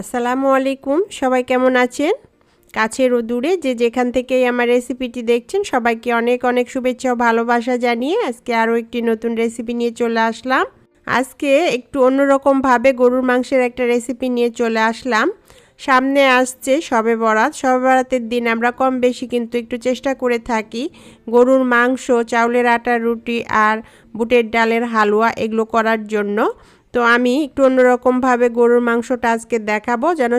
আসসালামু আলাইকুম। সবাই কেমন আছেন? কাছের ও দূরে যে যেখান থেকেই আমার রেসিপিটি দেখছেন, সবাইকে অনেক অনেক শুভেচ্ছা ও ভালোবাসা জানিয়ে আজকে আরও একটি নতুন রেসিপি নিয়ে চলে আসলাম। আজকে একটু অন্যরকমভাবে গরুর মাংসের একটা রেসিপি নিয়ে চলে আসলাম। সামনে আসছে সবে বরাত। সবে বরাতের দিন আমরা কম বেশি কিন্তু একটু চেষ্টা করে থাকি গরুর মাংস, চাউলের আটার রুটি আর বুটের ডালের হালুয়া এগুলো করার জন্য। তো আমি একটু অন্যরকমভাবে গরুর মাংসটা আজকে দেখাবো যেন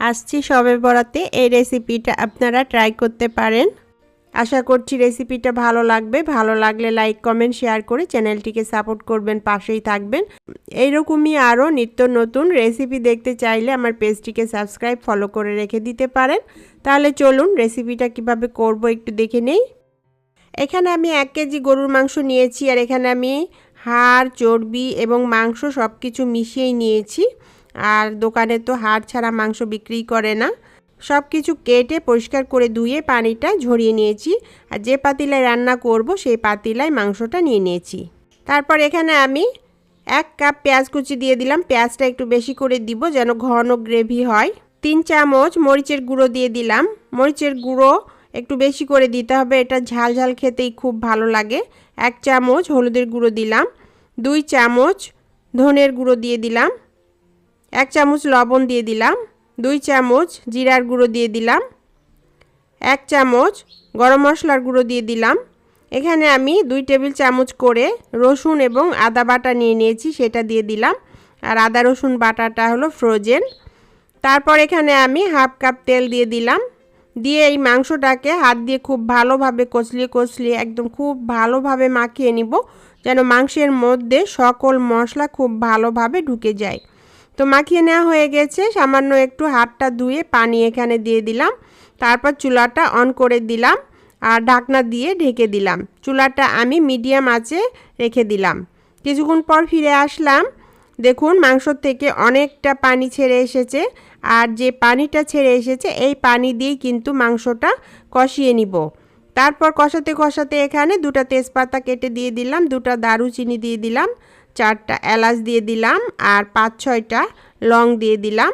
আসছি সবে বরাতে। এই রেসিপিটা আপনারা ট্রাই করতে পারেন। আশা করছি রেসিপিটা ভালো লাগবে। ভালো লাগলে লাইক, কমেন্ট, শেয়ার করে চ্যানেলটিকে সাপোর্ট করবেন, পাশেই থাকবেন। এইরকমই আরও নিত্য নতুন রেসিপি দেখতে চাইলে আমার পেজটিকে সাবস্ক্রাইব, ফলো করে রেখে দিতে পারেন। তাহলে চলুন রেসিপিটা কীভাবে করব একটু দেখে নেই। এখানে আমি এক কেজি গরুর মাংস নিয়েছি আর এখানে আমি হাড়, চর্বি এবং মাংস সব কিছু মিশিয়েই নিয়েছি। আর দোকানে তো হাড় ছাড়া মাংস বিক্রি করে না। সব কিছু কেটে পরিষ্কার করে ধুয়ে পানিটা ঝরিয়ে নিয়েছি। আর যে পাতিলায় রান্না করব সেই পাতিলায় মাংসটা নিয়ে নিয়েছি। তারপর এখানে আমি এক কাপ পেঁয়াজ কুচি দিয়ে দিলাম। পেঁয়াজটা একটু বেশি করে দিব যেন ঘন গ্রেভি হয়। তিন চামচ মরিচের গুঁড়ো দিয়ে দিলাম। মরিচের গুঁড়ো একটু বেশি করে দিতে হবে। এটা ঝাল ঝাল খেতেই খুব ভালো লাগে। এক চামচ হলুদের গুঁড়ো দিলাম। দুই চামচ ধনের গুঁড়ো দিয়ে দিলাম। এক চামচ লবণ দিয়ে দিলাম। দুই চামচ জিরার গুঁড়ো দিয়ে দিলাম। এক চামচ গরম মশলার গুঁড়ো দিয়ে দিলাম। এখানে আমি দুই টেবিল চামচ করে রসুন এবং আদা বাটা নিয়ে নিয়েছি, সেটা দিয়ে দিলাম। আর আদা রসুন বাটাটা হলো ফ্রোজেন তারপর এখানে আমি হাফ কাপ তেল দিয়ে দিলাম। দিয়ে এই মাংসটাকে হাত দিয়ে খুব ভালোভাবে কচলিয়ে কচলিয়ে একদম খুব ভালোভাবে মাখিয়ে নিব, যেন মাংসের মধ্যে সকল মশলা খুব ভালোভাবে ঢুকে যায়। তো মাখিয়ে নেওয়া হয়ে গেছে, সামান্য একটু হাতটা ধুয়ে পানি এখানে দিয়ে দিলাম। তারপর চুলাটা অন করে দিলাম আর ঢাকনা দিয়ে ঢেকে দিলাম। চুলাটা আমি মিডিয়াম আঁচে রেখে দিলাম। কিছুক্ষণ পর ফিরে আসলাম। দেখুন মাংস থেকে অনেকটা পানি ছেড়ে এসেছে। আর যে পানিটা ছেড়ে এসেছে, এই পানি দিয়েই কিন্তু মাংসটা কষিয়ে নিব। তারপর কষাতে কষাতে এখানে দুটা তেজপাতা কেটে দিয়ে দিলাম, দুটা দারুচিনি দিয়ে দিলাম, চারটা এলাচ দিয়ে দিলাম আর পাঁচ ছয়টা লং দিয়ে দিলাম।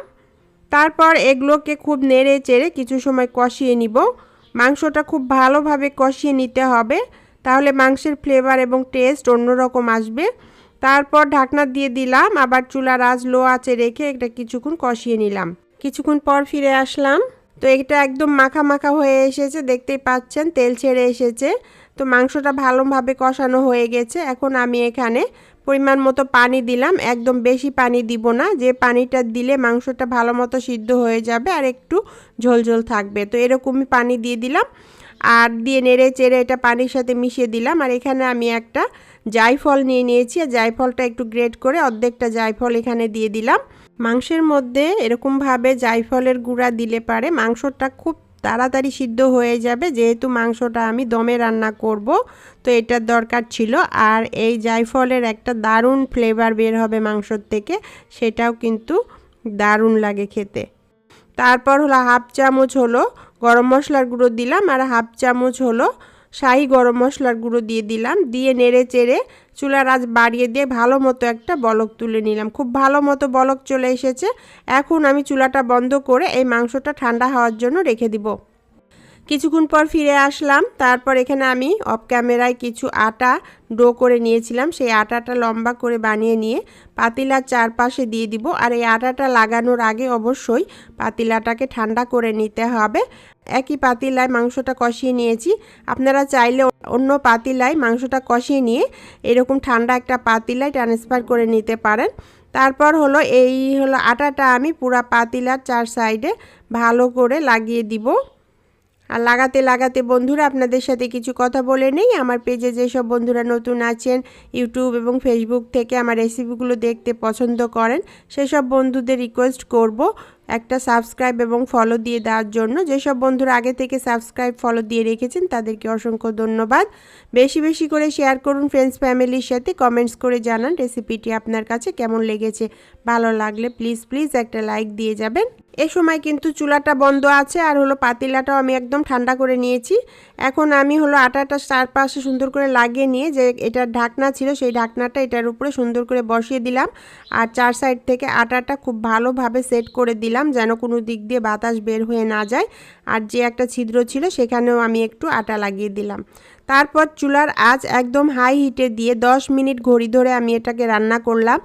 তারপর এগুলোকে খুব নেড়ে চেড়ে কিছু সময় কষিয়ে নিব। মাংসটা খুব ভালোভাবে কষিয়ে নিতে হবে, তাহলে মাংসের ফ্লেভার এবং টেস্ট অন্যরকম আসবে। তারপর ঢাকনা দিয়ে দিলাম, আবার চুলার আজ লো আছে রেখে এটা কিছুক্ষণ কষিয়ে নিলাম। কিছুক্ষণ পর ফিরে আসলাম। তো এটা একদম মাখা মাখা হয়ে এসেছে, দেখতেই পাচ্ছেন, তেল ছেড়ে এসেছে। তো মাংসটা ভালোভাবে কষানো হয়ে গেছে। এখন আমি এখানে পরিমাণ মতো পানি দিলাম। একদম বেশি পানি দিব না, যে পানিটা দিলে মাংসটা ভালো মতো সিদ্ধ হয়ে যাবে আর একটু ঝোলঝোল থাকবে। তো এরকমই পানি দিয়ে দিলাম। আর দিয়ে নেড়ে চেড়ে এটা পানির সাথে মিশিয়ে দিলাম। আর এখানে আমি একটা জায়ফল নিয়ে নিয়েছি। আর জায়ফলটা একটু গ্রেট করে অর্ধেকটা জায়ফল এখানে দিয়ে দিলাম। মাংসের মধ্যে এরকমভাবে জায়ফলের গুঁড়া দিলে পারে। মাংসটা খুব তাড়াতাড়ি সিদ্ধ হয়ে যাবে। যেহেতু মাংসটা আমি দমে রান্না করব, তো এটার দরকার ছিল। আর এই জায়ফলের একটা দারুণ ফ্লেভার বের হবে মাংসর থেকে। সেটাও কিন্তু দারুণ লাগে খেতে। তারপর হলো হাফ চামচ হলো গরম মশলার গুঁড়ো দিলাম আর হাফ চামচ হলো শাহি গরম মশলার গুঁড়ো দিয়ে দিলাম। দিয়ে নেড়ে চেড়ে চুলার আজ বাড়িয়ে দিয়ে ভালো মতো একটা বলক তুলে নিলাম। খুব ভালো মতো বলক চলে এসেছে। এখন আমি চুলাটা বন্ধ করে এই মাংসটা ঠান্ডা হওয়ার জন্য রেখে দিব। কিছুক্ষণ পর ফিরে আসলাম। তারপর এখানে আমি অফ ক্যামেরায় কিছু আটা ডো করে নিয়েছিলাম। সেই আটাটা লম্বা করে বানিয়ে নিয়ে পাতিলার চারপাশে দিয়ে দিব। আর এই আটাটা লাগানোর আগে অবশ্যই পাতিলাটাকে ঠান্ডা করে নিতে হবে। একই পাতিলায় মাংসটা কষিয়ে নিয়েছি। আপনারা চাইলে অন্য পাতিলায় মাংসটা কষিয়ে নিয়ে এরকম ঠান্ডা একটা পাতিলায় ট্রান্সফার করে নিতে পারেন। তারপর হলো এই হলো আটাটা আমি পুরা পাতিলার চার সাইডে ভালো করে লাগিয়ে দিব। আর লাগাতে লাগাতে বন্ধুরা আপনাদের সাথে কিছু কথা বলে নেই। আমার পেজে যেসব বন্ধুরা নতুন আছেন ইউটিউব এবং ফেসবুক থেকে আমার রেসিপিগুলো দেখতে পছন্দ করেন, সেসব বন্ধুদের রিকোয়েস্ট করব। একটা সাবস্ক্রাইব এবং ফলো দিয়ে দেওয়ার জন্য। যেসব বন্ধুরা আগে থেকে সাবস্ক্রাইব ফলো দিয়ে রেখেছেন, তাদেরকে অসংখ্য ধন্যবাদ। বেশি বেশি করে শেয়ার করুন ফ্রেন্ডস ফ্যামিলির সাথে। কমেন্টস করে জানান রেসিপিটি আপনার কাছে কেমন লেগেছে। ভালো লাগলে প্লিজ প্লিজ একটা লাইক দিয়ে যাবেন। এ সময় কিন্তু চুলাটা বন্ধ আছে আর হলো পাতিলাটাও আমি একদম ঠান্ডা করে নিয়েছি। এখন আমি হলো আটাটা চারপাশে সুন্দর করে লাগিয়ে নিয়ে যে এটার ঢাকনা ছিল সেই ঢাকনাটা এটার উপরে সুন্দর করে বসিয়ে দিলাম। আর চার সাইড থেকে আটাটা খুব ভালোভাবে সেট করে দিলাম। দিলাম যেন কোনো দিক দিয়ে বাতাস বের হয়ে না যায়। আর যে একটা ছিদ্র ছিল সেখানেও আমি একটু আটা লাগিয়ে দিলাম। তারপর চুলার আঁচ একদম হাই হিটে দিয়ে 10 মিনিট ঘড়ি ধরে আমি এটাকে রান্না করলাম।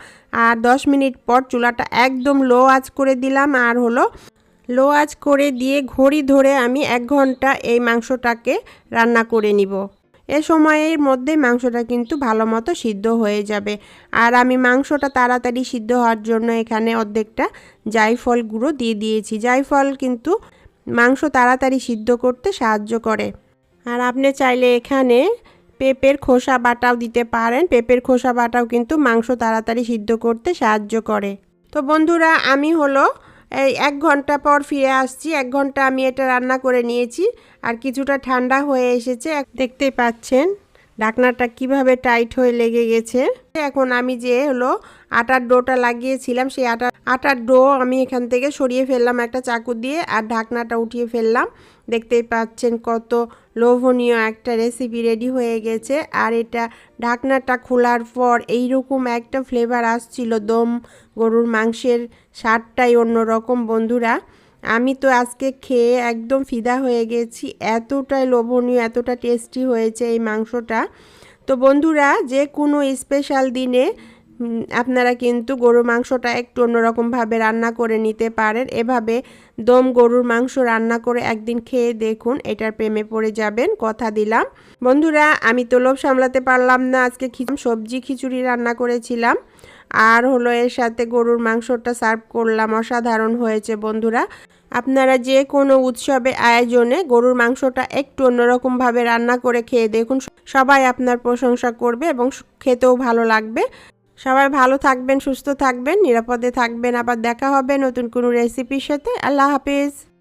আর 10 মিনিট পর চুলাটা একদম লো আঁচ করে দিলাম। আর হলো লো আঁচ করে দিয়ে ঘড়ি ধরে আমি এক ঘণ্টা এই মাংসটাকে রান্না করে নিব। এ সময়ের মধ্যে মাংসটা কিন্তু ভালো মতো সিদ্ধ হয়ে যাবে। আর আমি মাংসটা তাড়াতাড়ি সিদ্ধ হওয়ার জন্য এখানে অর্ধেকটা জায়ফল গুঁড়ো দিয়ে দিয়েছি। জায়ফল কিন্তু মাংস তাড়াতাড়ি সিদ্ধ করতে সাহায্য করে। আর আপনি চাইলে এখানে পেঁপের খোসা বাটাও দিতে পারেন। পেঁপের খোসা বাটাও কিন্তু মাংস তাড়াতাড়ি সিদ্ধ করতে সাহায্য করে। তো বন্ধুরা, আমি হলো এই এক ঘণ্টা পর ফিরে আসছি। এক ঘণ্টা আমি এটা রান্না করে নিয়েছি। আর কিছুটা ঠান্ডা হয়ে এসেছে। দেখতেই পাচ্ছেন ঢাকনাটা কীভাবে টাইট হয়ে লেগে গেছে। এখন আমি যে হলো আটার ডোটা লাগিয়েছিলাম, সেই আটা আটার ডো আমি এখান থেকে সরিয়ে ফেললাম একটা চাকু দিয়ে, আর ঢাকনাটা উঠিয়ে ফেললাম। দেখতেই পাচ্ছেন কত লোভনীয় একটা রেসিপি রেডি হয়ে গেছে। আর এটা ঢাকনাটা খোলার পর এইরকম একটা ফ্লেভার আসছিল দম গরুর মাংসের স্বাদটাই অন্যরকম বন্ধুরা। আমি তো আজকে খেয়ে একদম ফিদা হয়ে গেছি। এতটাই লোভনীয়, এতটা টেস্টি হয়েছে এই মাংসটা। তো বন্ধুরা, যে কোনো স্পেশাল দিনে আপনারা কিন্তু গরুর মাংসটা একটু অন্যরকমভাবে রান্না করে নিতে পারেন। এভাবে দম গরুর মাংস রান্না করে একদিন খেয়ে দেখুন, এটার প্রেমে পড়ে যাবেন, কথা দিলাম। বন্ধুরা, আমি তো লোভ সামলাতে পারলাম না, আজকে সবজি খিচুড়ি রান্না করেছিলাম। আর হলো এর সাথে গরুর মাংসটা সার্ভ করলাম, অসাধারণ হয়েছে বন্ধুরা। আপনারা যে কোনো উৎসবে, আয়োজনে গরুর মাংসটা একটু অন্যরকমভাবে রান্না করে খেয়ে দেখুন। সবাই আপনার প্রশংসা করবে এবং খেতেও ভালো লাগবে। সবাই ভালো থাকবেন, সুস্থ থাকবেন, নিরাপদে থাকবেন। আবার দেখা হবে নতুন কোনো রেসিপির সাথে। আল্লাহ হাফিজ।